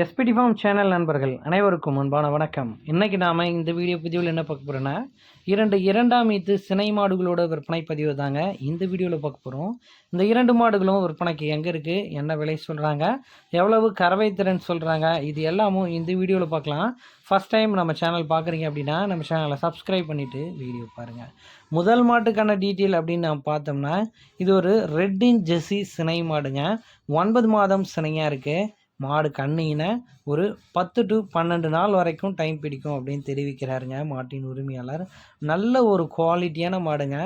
SPD form channel நண்பர்கள் அனைவருக்கும் அன்பான வணக்கம். இன்றைக்கி நாம் இந்த வீடியோ பதிவில் என்ன பார்க்க போகிறோன்னா இரண்டு இரண்டாம் ஈத்து சினை மாடுகளோட விற்பனை பதிவு தாங்க இந்த வீடியோவில் பார்க்க போகிறோம் இந்த இரண்டு மாடுகளும் விற்பனைக்கு எங்கே இருக்குது என்ன விலை சொல்கிறாங்க எவ்வளவு கறவை திறன் சொல்கிறாங்க இது எல்லாமும் இந்த வீடியோவில் பார்க்கலாம். ஃபஸ்ட் டைம் நம்ம சேனல் பார்க்குறீங்க அப்படின்னா நம்ம சேனலை சப்ஸ்கிரைப் பண்ணிவிட்டு வீடியோ பாருங்கள் முதல் மாட்டுக்கான டீட்டெயில் அப்படின்னு நம்ம பார்த்தோம்னா இது ஒரு ரெட்டின் ஜெர்சி சினை மாடுங்க. ஒன்பது மாதம் சினையாக இருக்குது மாடு கண்ணின ஒரு பத்து டு பன்னெண்டு நாள் வரைக்கும் டைம் பிடிக்கும் அப்படின்னு தெரிவிக்கிறாருங்க மாட்டின் உரிமையாளர். நல்ல ஒரு குவாலிட்டியான மாடுங்க.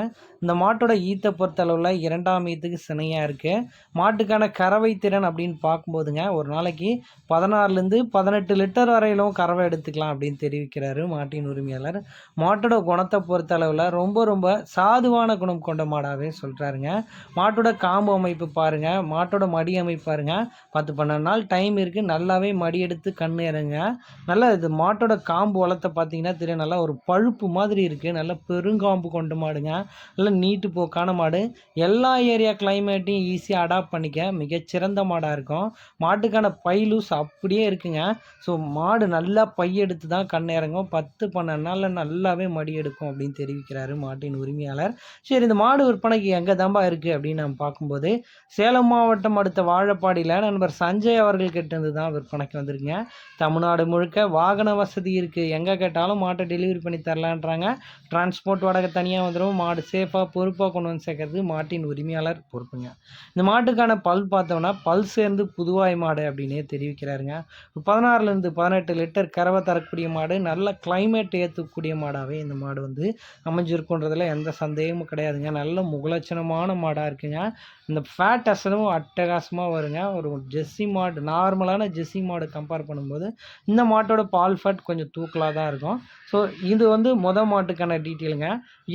இந்த மாட்டோட ஈத்தை பொறுத்தளவில் இரண்டாம் ஈத்துக்கு சினையாக இருக்குது மாட்டுக்கான கறவை திறன் அப்படின்னு பார்க்கும்போதுங்க ஒரு நாளைக்கு பதினாறுலேருந்து பதினெட்டு லிட்டர் வரையிலும் கறவை எடுத்துக்கலாம் அப்படின்னு தெரிவிக்கிறாரு மாட்டின் உரிமையாளர். மாட்டோட குணத்தை பொறுத்தளவில் ரொம்ப ரொம்ப சாதுவான குணம் கொண்ட மாடாகவே சொல்கிறாருங்க மாட்டோட காம்பு அமைப்பு பாருங்கள் மாட்டோட மடி அமைப்பு பாருங்கள் பத்து பன்னெண்டு நாள் டைம் இருக்குது நல்லாவே மடி எடுத்து கண் இறங்க. நல்லா இது மாட்டோட காம்பு வளர்த்த பார்த்தீங்கன்னா தெரியும். நல்லா ஒரு பழுப்பு மாதிரி இருக்குது நல்ல பெருங்காம்பு கொண்டு மாடுங்க. நல்லா நீட்டு போக்கான மாடு. எல்லா ஏரியா கிளைமேட்டையும் ஈஸியாக அடாப்ட் பண்ணிக்க. மிகச்சிறந்த மாடாக இருக்கும். மாட்டுக்கான பை லூஸ் அப்படியே இருக்குங்க. ஸோ மாடு நல்லா பையெடுத்து தான் கண் இறங்கும். பத்து பன்னெண்டு நாளில் நல்லாவே மடி எடுக்கும் அப்படின்னு தெரிவிக்கிறாரு மாட்டின் உரிமையாளர். சரி இந்த மாடு விற்பனைக்கு எங்கே தான்பா இருக்குது அப்படின்னு நம்ம பார்க்கும்போது சேலம் மாவட்டம் அடுத்த வாழப்பாடியில் நண்பர் சஞ்சய் அவர்கள் கிட்டேருந்து தான் விற்பனைக்கு வந்திருக்குங்க. தமிழ்நாடு முழுக்க வாகன வசதி இருக்குது எங்கே கேட்டாலும் மாட்டை டெலிவரி பண்ணி தரலான்றாங்க. டிரான்ஸ்போர்ட் வாடகை தனியாக வந்துடும் மாடு சேஃபாக பொறுப்பாக கொண்டு வந்து சேர்க்கறது மாட்டின் உரிமையாளர் பொறுப்புங்க. இந்த மாட்டுக்கான பல் பார்த்தோம்னா பல் சேர்ந்து புதுவாய் மாடு அப்படின்னே தெரிவிக்கிறாருங்க. பதினாறுலேருந்து பதினெட்டு லிட்டர் கறவை தரக்கூடிய மாடு நல்ல கிளைமேட் ஏற்றக்கூடிய மாடாகவே இந்த மாடு வந்து அமைஞ்சிருக்குன்றதுல எந்த சந்தேகமும் கிடையாதுங்க. நல்ல முகலட்சணமான மாடாக இருக்குங்க. இந்த ஃபேட் அசலும் அட்டகாசமாக வருங்க. ஒரு ஜெஸ்ஸி மாடு நார்மலான ஜெஸ்ஸி மாடு கம்பேர் பண்ணும்போது இந்த மாட்டோட பால் ஃபேட் கொஞ்சம் தூக்கலாக தான் இருக்கும். ஸோ இது வந்து மொதல் மாட்டுக்கான டீட்டெயிலுங்க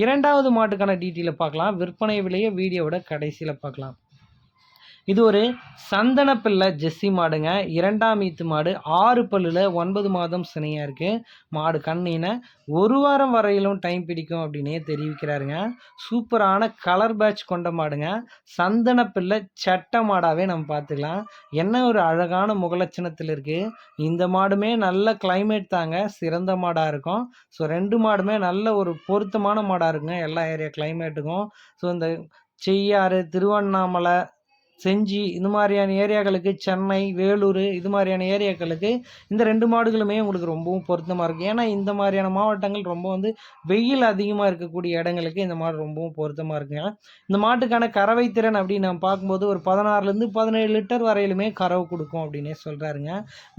இரண்டாவது மாட்டுக்கான டீட்டெயிலை பார்க்கலாம். விற்பனை விலையை வீடியோவோட கடைசியில் பார்க்கலாம். இது ஒரு சந்தன பிள்ளை ஜெஸ்ஸி மாடுங்க. இரண்டாம் ஈத்து மாடு. ஆறு பல்லில் ஒன்பது மாதம் சினையாக இருக்குது மாடு கண்ணின ஒரு வாரம் வரையிலும் டைம் பிடிக்கும் அப்படின்னே தெரிவிக்கிறாருங்க. சூப்பரான கலர் பேட்ச் கொண்ட மாடுங்க. சந்தனப்பிள்ளை சட்ட மாடாகவே நம்ம பார்த்துக்கலாம். என்ன ஒரு அழகான முகலட்சணத்தில் இருக்குது இந்த மாடுமே நல்ல கிளைமேட் தாங்க. சிறந்த மாடாக இருக்கும். ஸோ ரெண்டு மாடுமே நல்ல ஒரு பொருத்தமான மாடாக இருக்குங்க. எல்லா ஏரியா கிளைமேட்டுக்கும் ஸோ இந்த செய்யாறு திருவண்ணாமலை செஞ்சி இந்த மாதிரியான ஏரியாக்களுக்கு சென்னை வேலூர் இது மாதிரியான ஏரியாக்களுக்கு இந்த ரெண்டு மாடுகளுமே உங்களுக்கு ரொம்பவும் பொருத்தமாக இருக்கும் ஏன்னா இந்த மாதிரியான மாவட்டங்கள் ரொம்ப வந்து வெயில் அதிகமாக இருக்கக்கூடிய இடங்களுக்கு இந்த மாடு ரொம்பவும் பொருத்தமாக இருக்குங்க இந்த மாட்டுக்கான கறவை திறன் அப்படின்னு நம்ம பார்க்கும்போது ஒரு பதினாறுலேருந்து பதினேழு லிட்டர் வரையிலுமே கறவை கொடுக்கும் அப்படின்னே சொல்கிறாருங்க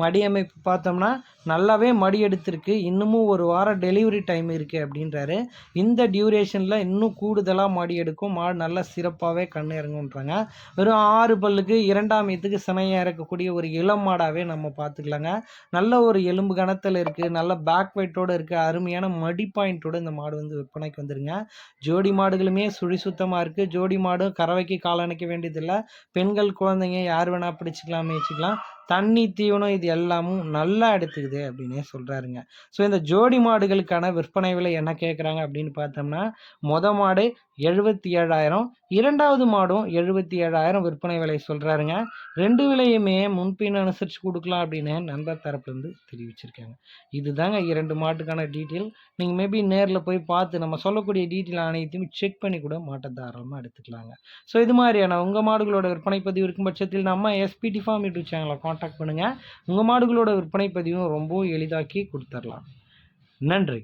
மடி அமைப்பு பார்த்தோம்னா நல்லாவே மடி எடுத்திருக்கு. இன்னமும் ஒரு வாரம் டெலிவரி டைம் இருக்குது அப்படின்றாரு. இந்த டியூரேஷனில் இன்னும் கூடுதலாக மடி எடுக்கும். மாடு நல்லா சிறப்பாகவே கண் இறங்குன்றாங்க வெறும் ஆறு பல்லுக்கு இரண்டாம் ஈத்துக்கு சினையாக இருக்கக்கூடிய ஒரு இளம் மாடாகவே நம்ம பார்த்துக்கலாங்க. நல்ல ஒரு எலும்பு கணத்தில் இருக்குது நல்ல பேக் வெயிட்டோடு இருக்குது அருமையான மடி பாயிண்ட்டோடு இந்த மாடு வந்து விற்பனைக்கு வந்துருங்க. ஜோடி மாடுகளுமே சுழி சுத்தமாக இருக்குது ஜோடி மாடு கறவைக்கு காலணைக்க வேண்டியதில்லை. பெண்கள் குழந்தைங்க யார் வேணால் பிடிச்சிக்கலாம் மேய்ச்சிக்கலாம். தண்ணி தீவனம் இது எல்லாமும் நல்லா எடுத்துக்குது அப்படின்னே சொல்கிறாருங்க ஸோ இந்த ஜோடி மாடுகளுக்கான விற்பனை விலை என்ன கேட்குறாங்க அப்படின்னு பார்த்தோம்னா மொத மாடு எழுபத்தி ஏழாயிரம். இரண்டாவது மாடும் எழுபத்தி ஏழாயிரம் விற்பனை விலை சொல்கிறாருங்க ரெண்டு விலையுமே முன்பின் அனுசரித்து கொடுக்கலாம் அப்படின்னு நண்பர் தரப்புலேருந்து தெரிவிச்சிருக்காங்க. இதுதாங்க இரண்டு மாட்டுக்கான டீட்டெயில். நீங்கள் மேபி நேரில் போய் பார்த்து நம்ம சொல்லக்கூடிய டீட்டெயில் அனைத்தையும் செக் பண்ணி கூட மாட்டை தாராளமாக எடுத்துக்கலாங்க. ஸோ இது மாதிரியான உங்கள் மாடுகளோட விற்பனை பதிவு இருக்கும் பட்சத்தில் நம்ம எஸ்பிடி ஃபார்ம் யூடியூப் சேனலை காண்டாக்ட் பண்ணுங்கள் உங்கள் மாடுகளோட விற்பனை பதிவும் ரொம்பவும் எளிதாக்கி கொடுத்துர்லாம். நன்றி.